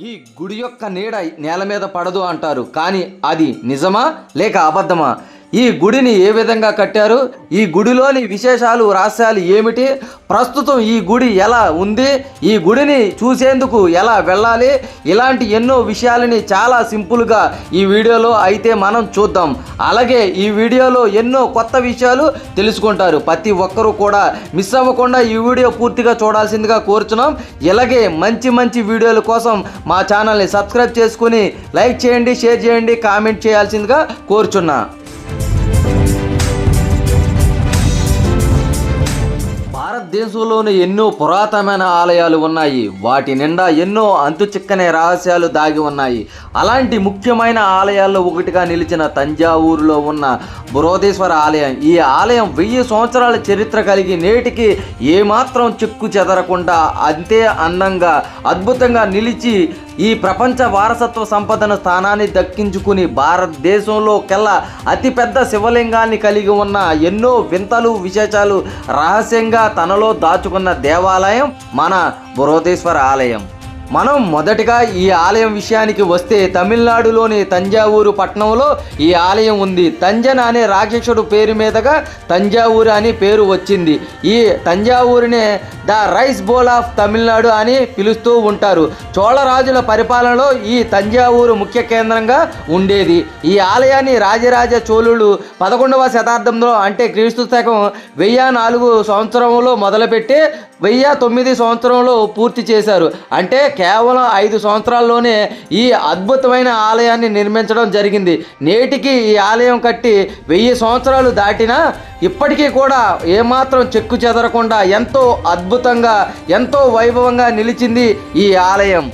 ఈ గుడి యొక్క నీడ నేల మీద పడదు అంటారు. కానీ అది నిజమా లేక అబద్ధమా? ఈ గుడిని ఏ విధంగా కట్టారు? ఈ గుడిలోని విశేషాలు రహస్యాలు ఏమిటి? ప్రస్తుతం ఈ గుడి ఎలా ఉంది? ఈ గుడిని చూసేందుకు ఎలా వెళ్ళాలి? ఇలాంటి ఎన్నో విషయాలని చాలా సింపుల్గా ఈ వీడియోలో అయితే మనం చూద్దాం. అలాగే ఈ వీడియోలో ఎన్నో కొత్త విషయాలు తెలుసుకుంటారు. ప్రతి ఒక్కరూ కూడా మిస్ అవ్వకుండా ఈ వీడియో పూర్తిగా చూడాల్సిందిగా కోరుచున్నాం. ఇలాగే మంచి మంచి వీడియోల కోసం మా ఛానల్ని సబ్స్క్రైబ్ చేసుకుని లైక్ చేయండి షేర్ చేయండి కామెంట్ చేయాల్సిందిగా కోరుచున్నా. భారతదేశంలోని ఎన్నో పురాతనమైన ఆలయాలు ఉన్నాయి. వాటి నిండా ఎన్నో అంతు రహస్యాలు దాగి ఉన్నాయి. అలాంటి ముఖ్యమైన ఆలయాల్లో ఒకటిగా నిలిచిన తంజావూరులో ఉన్న బురోధేశ్వర ఆలయం. ఈ ఆలయం వెయ్యి సంవత్సరాల చరిత్ర కలిగి నేటికి ఏమాత్రం చెక్కు చెదరకుండా అంతే అందంగా అద్భుతంగా నిలిచి ఈ ప్రపంచ వారసత్వ సంపదన స్థానాన్ని దక్కించుకుని భారతదేశంలో కల్లా అతిపెద్ద శివలింగాన్ని కలిగి ఉన్న ఎన్నో వింతలు విశేషాలు రహస్యంగా తనలో దాచుకున్న దేవాలయం మన బృహదేశ్వర ఆలయం. మనం మొదటగా ఈ ఆలయం విషయానికి వస్తే తమిళనాడులోని తంజావూరు పట్టణంలో ఈ ఆలయం ఉంది. తంజన అనే రాక్షసుడు పేరు మీదుగా తంజావూరు అని పేరు వచ్చింది. ఈ తంజావూరునే the rice bowl of Tamil Nadu అని పిలుస్తూ ఉంటారు. చోళరాజుల పరిపాలనలో ఈ తంజావూరు ముఖ్య కేంద్రంగా ఉండేది. ఈ ఆలయాన్ని రాజరాజ చోళులు పదకొండవ శతాబ్దంలో అంటే క్రీస్తు శకం వెయ్యి నాలుగు సంవత్సరంలో మొదలుపెట్టి వెయ్యి తొమ్మిది సంవత్సరంలో పూర్తి చేశారు. అంటే కేవలం ఐదు సంవత్సరాల్లోనే ఈ అద్భుతమైన ఆలయాన్ని నిర్మించడం జరిగింది. నేటికి ఈ ఆలయం కట్టి వెయ్యి సంవత్సరాలు దాటినా ఇప్పటికీ కూడా ఏమాత్రం చెక్కు చెదరకుండా ఎంతో అద్భుతంగా ఎంతో వైభవంగా నిలిచింది ఈ ఆలయం.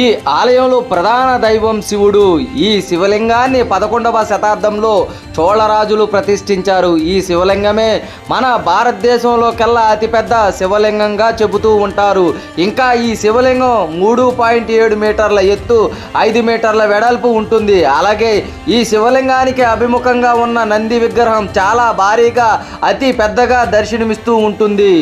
ఈ ఆలయంలో ప్రధాన దైవం శివుడు ఈ శివలింగాన్ని పదకొండవ శతాబ్దంలో చోళరాజులు ప్రతిష్ఠించారు. ఈ శివలింగమే మన భారతదేశంలో కల్లా అతిపెద్ద శివలింగంగా చెబుతూ ఉంటారు. ఇంకా ఈ శివలింగం మూడు పాయింట్ ఏడు మీటర్ల ఎత్తు ఐదు మీటర్ల వెడల్పు ఉంటుంది. అలాగే ఈ శివలింగానికి అభిముఖంగా ఉన్న నంది విగ్రహం చాలా భారీగా అతి పెద్దగా దర్శనమిస్తూ ఉంటుంది.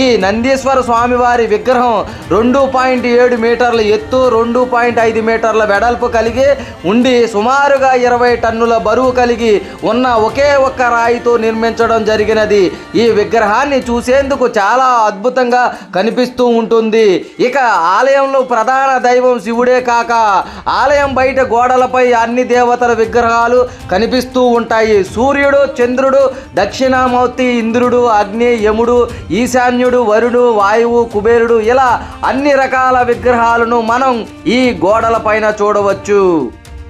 ఈ నందీశ్వర స్వామివారి విగ్రహం రెండు పాయింట్ ఏడు మీటర్ల ఎత్తు రెండు పాయింట్ ఐదు మీటర్ల వెడల్పు కలిగి ఉండి సుమారుగా ఇరవై టన్నుల బరువు కలిగి ఉన్న ఒకే ఒక్క రాయితో నిర్మించడం జరిగినది. ఈ విగ్రహాన్ని చూసేందుకు చాలా అద్భుతంగా కనిపిస్తూ ఉంటుంది. ఇక ఆలయంలో ప్రధాన దైవం శివుడే కాక ఆలయం బయట గోడలపై అన్ని దేవతల విగ్రహాలు కనిపిస్తూ ఉంటాయి. సూర్యుడు చంద్రుడు దక్షిణామూర్తి ఇంద్రుడు అగ్ని యముడు ఈశాన్యుడు వరుడు వాయువు కుబేరుడు ఇలా అన్ని రకాల విగ్రహాలను మనం ఈ గోడల పైన చూడవచ్చు.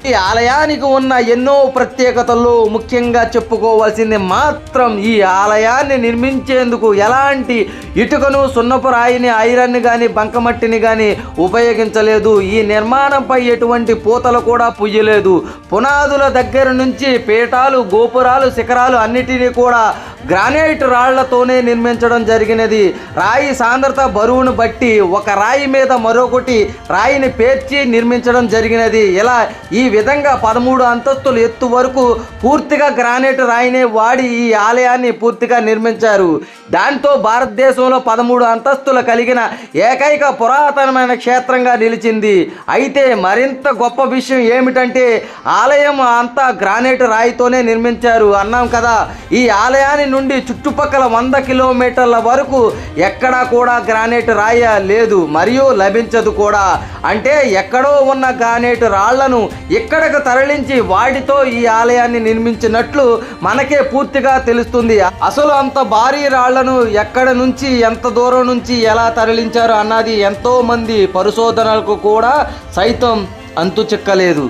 ఈ ఆలయానికి ఉన్న ఎన్నో ప్రత్యేకతలు ముఖ్యంగా చెప్పుకోవాల్సింది మాత్రం ఈ ఆలయాన్ని నిర్మించేందుకు ఎలాంటి ఇటుకను సున్నపు రాయిని ఐరన్ కానీ బంకమట్టిని కానీ ఉపయోగించలేదు. ఈ నిర్మాణంపై ఎటువంటి పూతలు కూడా పుయ్యలేదు పునాదుల దగ్గర నుంచి పీఠాలు గోపురాలు శిఖరాలు అన్నిటినీ కూడా గ్రానైట్ రాళ్ళతోనే నిర్మించడం జరిగినది. రాయి సాంద్రత బరువును బట్టి ఒక రాయి మీద మరొకటి రాయిని పేర్చి నిర్మించడం జరిగినది. ఇలా ఈ విధంగా పదమూడు అంతస్తులు ఎత్తు వరకు పూర్తిగా గ్రానైట్ రాయినే వాడి ఈ ఆలయాన్ని పూర్తిగా నిర్మించారు. దాంతో భారతదేశంలో పదమూడు అంతస్తులు కలిగిన ఏకైక పురాతనమైన క్షేత్రంగా నిలిచింది. అయితే మరింత గొప్ప విషయం ఏమిటంటే ఆలయం అంతా గ్రానైట్ రాయితోనే నిర్మించారు అన్నాం కదా. ఈ ఆలయాన్ని నుండి చుట్టుపక్కల వంద కిలోమీటర్ల వరకు ఎక్కడా కూడా గ్రానైట్ రాయ లేదు మరియు లభించదు కూడా. అంటే ఎక్కడో ఉన్న గ్రానైట్ రాళ్ళను ఇక్కడకు తరలించి వాటితో ఈ ఆలయాన్ని నిర్మించినట్లు మనకే పూర్తిగా తెలుస్తుంది. అసలు అంత భారీ రాళ్ళను ఎక్కడ నుంచి ఎంత దూరం నుంచి ఎలా తరలించారు అన్నది ఎంతో మంది పరిశోధనలకు కూడా సైతం అంతు చిక్కలేదు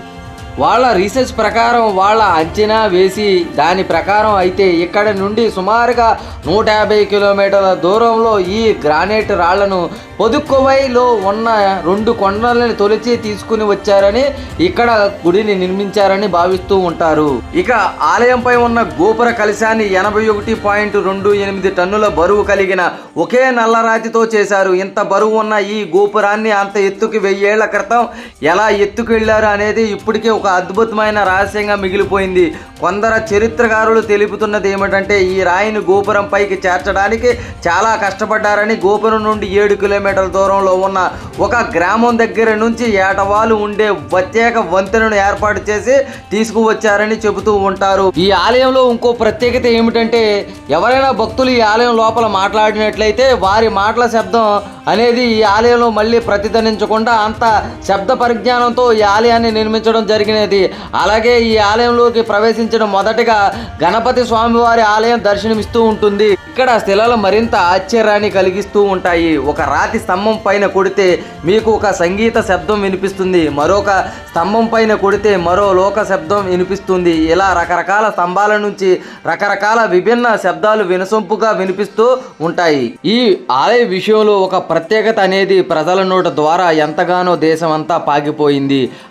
వాళ్ళ రీసెర్చ్ ప్రకారం వాళ్ళ అంచనా వేసి దాని ప్రకారం అయితే ఇక్కడ నుండి సుమారుగా నూట యాభై కిలోమీటర్ల దూరంలో ఈ గ్రానైట్ రాళ్ళను పొదుక్కువైలో ఉన్న రెండు కొండలను తొలిచి తీసుకుని వచ్చారని ఇక్కడ గుడిని నిర్మించారని భావిస్తూ ఉంటారు. ఇక ఆలయంపై ఉన్న గోపుర కలశాన్ని ఎనభై ఒకటి పాయింట్ రెండు ఎనిమిది టన్నుల బరువు కలిగిన ఒకే నల్లరాతితో చేశారు. ఇంత బరువు ఉన్న ఈ గోపురాన్ని అంత ఎత్తుకి వెయ్యేళ్ళ క్రితం ఎలా ఎత్తుకు వెళ్ళారు అనేది ఇప్పటికే ఒక అద్భుతమైన రహస్యంగా మిగిలిపోయింది. కొందరు చరిత్రకారులు తెలుపుతున్నది ఏమిటంటే ఈ రాయిని గోపురం పైకి చేర్చడానికి చాలా కష్టపడ్డారని గోపురం నుండి ఏడు కిలోమీటర్ల దూరంలో ఉన్న ఒక గ్రామం దగ్గర నుంచి ఏటవాలు ఉండే ప్రత్యేక వంతెనను ఏర్పాటు చేసి తీసుకువచ్చారని చెబుతూ ఉంటారు. ఈ ఆలయంలో ఇంకో ప్రత్యేకత ఏమిటంటే ఎవరైనా భక్తులు ఈ ఆలయం లోపల మాట్లాడినట్లయితే వారి మాటల శబ్దం అనేది ఈ ఆలయంలో మళ్ళీ ప్రతిధ్వనించకుండా అంత శబ్ద పరిజ్ఞానంతో ఈ ఆలయాన్ని నిర్మించడం జరిగినది. అలాగే ఈ ఆలయంలోకి ప్రవేశించడం మొదటగా గణపతి స్వామివారి ఆలయం దర్శనమిస్తూ ఉంటుంది. ఇక్కడ శిలలు మరింత ఆశ్చర్యాన్ని కలిగిస్తూ ఉంటాయి. ఒక రాతి స్తంభం పైన కొడితే మీకు ఒక సంగీత శబ్దం వినిపిస్తుంది. మరొక స్తంభం పైన కొడితే మరో లోక శబ్దం వినిపిస్తుంది. ఇలా రకరకాల స్తంభాల నుంచి రకరకాల విభిన్న శబ్దాలు వినసొంపుగా వినిపిస్తూ ఉంటాయి. ఈ ఆలయ విషయంలో ఒక ప్రత్యేకత అనేది ప్రజల నోట ద్వారా ఎంతగానో దేశం అంతా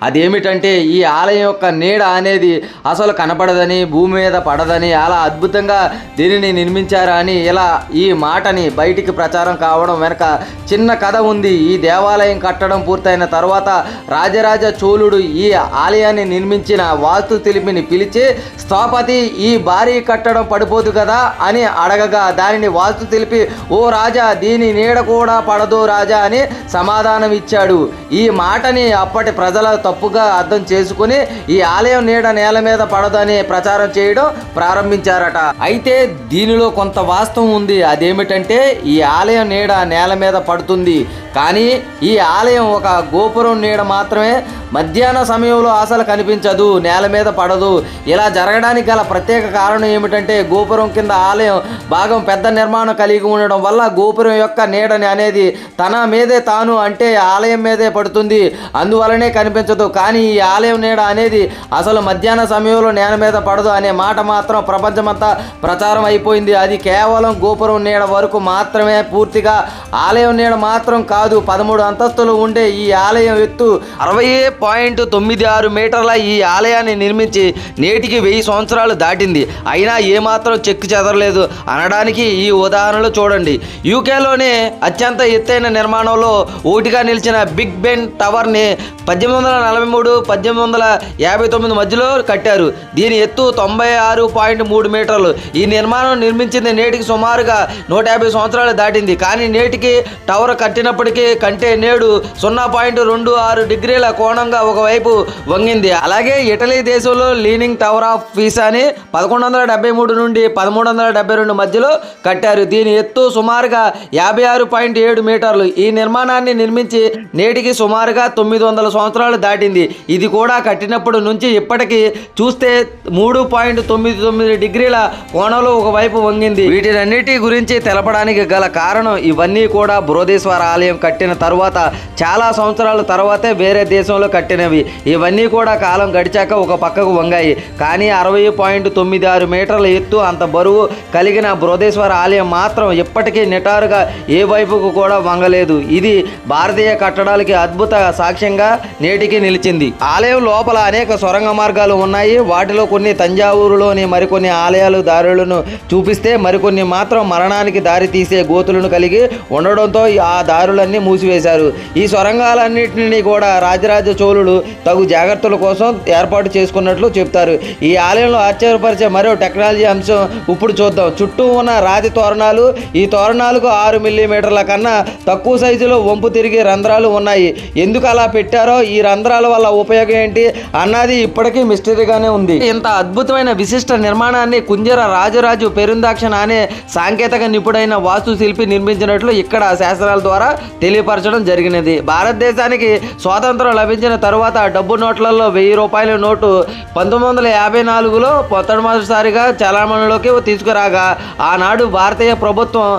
అదేమిటంటే ఈ ఆలయం యొక్క నీడ అనేది అసలు కనపడదని భూమి మీద పడదని అలా అద్భుతంగా దీనిని నిర్మించారా అని ఇలా ఈ మాటని బయటికి ప్రచారం కావడం వెనక చిన్న కథ ఉంది. ఈ దేవాలయం కట్టడం పూర్తయిన తర్వాత రాజరాజ చోళుడు ఈ ఆలయాన్ని నిర్మించిన వాస్తు తెలిపిని పిలిచి స్థాపతి ఈ భారీ కట్టడం పడిపోదు కదా అని అడగగా దానిని వాస్తు తెలిపి ఓ రాజా దీని నీడ కూడా పడదు రాజా అని సమాధానం ఇచ్చాడు ఈ మాటని అప్పటి ప్రజల తప్పుగా అర్థం చేసుకుని ఈ ఆలయం నీడ నేల మీద పడదు ప్రచారం చేయడం ప్రారంభించారట. అయితే దీనిలో కొంత వాస్తవం ఉంది. అదేమిటంటే ఈ ఆలయం నీడ నేల మీద పడుతుంది. కానీ ఈ ఆలయం ఒక గోపురం నీడ మాత్రమే మధ్యాహ్న సమయంలో అసలు కనిపించదు నేల మీద పడదు. ఇలా జరగడానికి గల ప్రత్యేక కారణం ఏమిటంటే గోపురం కింద ఆలయం భాగం పెద్ద నిర్మాణం కలిగి ఉండడం వల్ల గోపురం యొక్క నీడని అనేది తన మీదే తాను అంటే ఆలయం మీదే పడుతుంది. అందువలనే కనిపించదు. కానీ ఈ ఆలయం నీడ అనేది అసలు మధ్యాహ్న సమయంలో నేల మీద పడదు అనే మాట మాత్రం ప్రపంచమంతా ప్రచారం అయిపోయింది. అది కేవలం గోపురం నీడ వరకు మాత్రమే పూర్తిగా ఆలయం నీడ మాత్రం కాదు. పదమూడు అంతస్తులు ఉండే ఈ ఆలయం ఎత్తు అరవై పాయింట్ తొమ్మిది ఆరు మీటర్ల ఈ ఆలయాన్ని నిర్మించి నేటికి వెయ్యి సంవత్సరాలు దాటింది. అయినా ఏమాత్రం చెక్కు చెదరలేదు. అనడానికి ఈ ఉదాహరణలు చూడండి. యూకేలోనే అత్యంత ఎత్తైన నిర్మాణంలో ఊటిగా నిలిచిన బిగ్ బెన్ టవర్ని పద్దెనిమిది వందల నలభై మూడు పద్దెనిమిది వందల యాభై తొమ్మిది మధ్యలో కట్టారు. దీని ఎత్తు తొంభై ఆరు పాయింట్ మూడు మీటర్లు. ఈ నిర్మాణం నిర్మించింది నేటికి సుమారుగా నూట యాభై సంవత్సరాలు దాటింది. కానీ నేటికి టవర్ కట్టినప్పటికీ కంటే నేడు సున్నా పాయింట్ రెండు ఆరు డిగ్రీల కోణం కోణంగా ఒకవైపు వంగింది. అలాగే ఇటలీ దేశంలో లీనింగ్ టవర్ ఆఫ్ పీసాని పదకొండు వందల డెబ్బై మూడు నుండి పదమూడు వందల డెబ్బై రెండు మధ్యలో కట్టారు. దీని ఎత్తు సుమారుగా యాభై ఆరు పాయింట్ ఏడు మీటర్లు. ఈ నిర్మాణాన్ని నిర్మించి నేటికి సుమారుగా తొమ్మిది వందల సంవత్సరాలు దాటింది. ఇది కూడా కట్టినప్పుడు నుంచి ఇప్పటికీ చూస్తే మూడు పాయింట్ తొమ్మిది తొమ్మిది డిగ్రీల కోణంలో ఒకవైపు వంగింది. వీటినన్నిటి గురించి తెలపడానికి గల కారణం ఇవన్నీ కూడా బృహదేశ్వర ఆలయం కట్టిన తరువాత చాలా సంవత్సరాల తర్వాతే వేరే దేశంలో కట్టినవి. ఇవన్నీ కూడా కాలం గడిచాక ఒక పక్కకు వంగాయి. కానీ అరవై పాయింట్ తొమ్మిది ఆరు మీటర్ల ఎత్తు అంత బరువు కలిగిన బృహదేశ్వర ఆలయం మాత్రం ఇప్పటికీ నిటారుగా ఏ వైపుకు కూడా వంగలేదు. ఇది భారతీయ కట్టడాలకి అద్భుత సాక్ష్యంగా నేటికి నిలిచింది. ఆలయం లోపల అనేక సొరంగ మార్గాలు ఉన్నాయి. వాటిలో కొన్ని తంజావూరులోని మరికొన్ని ఆలయాలు దారులను చూపిస్తే మరికొన్ని మాత్రం మరణానికి దారి తీసే గోతులను కలిగి ఉండడంతో ఆ దారులన్నీ మూసివేశారు. ఈ సొరంగాలన్నింటినీ కూడా రాజరాజ చోళుడు తగు జాగ్రత్తల కోసం ఏర్పాటు చేసుకున్నట్లు చెప్తారు ఈ ఆలయంలో ఆశ్చర్యపరిచే మరో టెక్నాలజీ అంశం ఇప్పుడు చూద్దాం. చుట్టూ ఉన్న రాతి తోరణాలు ఈ తోరణాలకు ఆరు మిల్లీమీటర్ల కన్నా తక్కువ సైజులో వంపు తిరిగి రంధ్రాలు ఉన్నాయి. ఎందుకు అలా పెట్టారో ఈ రంధ్రాల వల్ల ఉపయోగం ఏంటి అన్నది ఇప్పటికీ మిస్టరీగానే ఉంది. ఇంత అద్భుతమైన విశిష్ట నిర్మాణాన్ని కుంజర రాజరాజు పెరుందాక్షణ అనే సాంకేతిక నిపుడైన వాస్తు శిల్పి నిర్మించినట్లు ఇక్కడ శాస్త్రాల ద్వారా తెలియపరచడం జరిగినది. భారతదేశానికి స్వాతంత్రం లభించిన తర్వాత డబ్బు నోట్లలో వెయ్యి రూపాయల నోటు పంతొమ్మిది వందల యాభై నాలుగులో మొట్టమొదటిసారిగా చలామణిలోకి తీసుకురాగా. ఆనాడు భారతీయ ప్రభుత్వం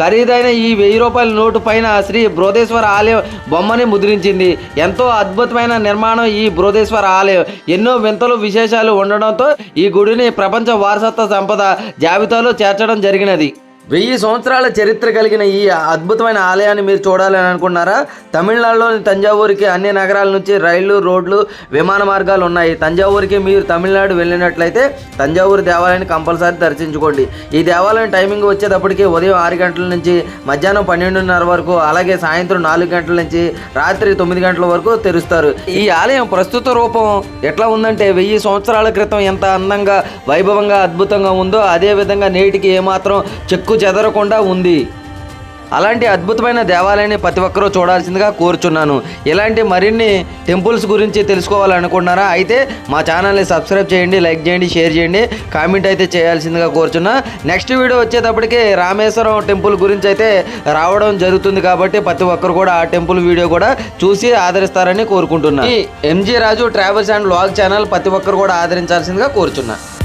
ఖరీదైన ఈ వెయ్యి రూపాయల నోటు పైన శ్రీ బృహదేశ్వర ఆలయం బొమ్మని ముద్రించింది. ఎంతో అద్భుతమైన నిర్మాణం ఈ బృహదేశ్వర ఆలయం. ఎన్నో వింతలు విశేషాలు ఉండడంతో ఈ గుడిని ప్రపంచ వారసత్వ సంపద జాబితాలో చేర్చడం జరిగినది. వెయ్యి సంవత్సరాల చరిత్ర కలిగిన ఈ అద్భుతమైన ఆలయాన్ని మీరు చూడాలని అనుకున్నారా? తమిళనాడులోని తంజావూరుకి అన్ని నగరాల నుంచి రైళ్ళు రోడ్లు విమాన మార్గాలు ఉన్నాయి. తంజావూరుకి మీరు తమిళనాడు వెళ్ళినట్లయితే తంజావూరు దేవాలయాన్ని కంపల్సరీ దర్శించుకోండి. ఈ దేవాలయం టైమింగ్ వచ్చేటప్పటికి ఉదయం ఆరు గంటల నుంచి మధ్యాహ్నం పన్నెండున్నర వరకు అలాగే సాయంత్రం నాలుగు గంటల నుంచి రాత్రి తొమ్మిది గంటల వరకు తెరుస్తారు. ఈ ఆలయం ప్రస్తుత రూపం ఎట్లా ఉందంటే వెయ్యి సంవత్సరాల క్రితం ఎంత అందంగా వైభవంగా అద్భుతంగా ఉందో అదే విధంగా నేటికి ఏమాత్రం చెక్కు చెదరకుండా ఉంది. అలాంటి అద్భుతమైన దేవాలయాన్ని ప్రతి ఒక్కరూ చూడాల్సిందిగా కోరుచున్నాను. ఇలాంటి మరిన్ని టెంపుల్స్ గురించి తెలుసుకోవాలనుకుంటున్నారా? అయితే మా ఛానల్ని సబ్స్క్రైబ్ చేయండి లైక్ చేయండి షేర్ చేయండి కామెంట్ అయితే చేయాల్సిందిగా కోరుచున్నా. నెక్స్ట్ వీడియో వచ్చేటప్పటికి రామేశ్వరం టెంపుల్ గురించి అయితే రావడం జరుగుతుంది కాబట్టి ప్రతి ఒక్కరు కూడా ఆ టెంపుల్ వీడియో కూడా చూసి ఆదరిస్తారని కోరుకుంటున్నాను ఈ MG Raju travels and vlog channel ప్రతి ఒక్కరు కూడా ఆదరించాల్సిందిగా కోరుచున్నాను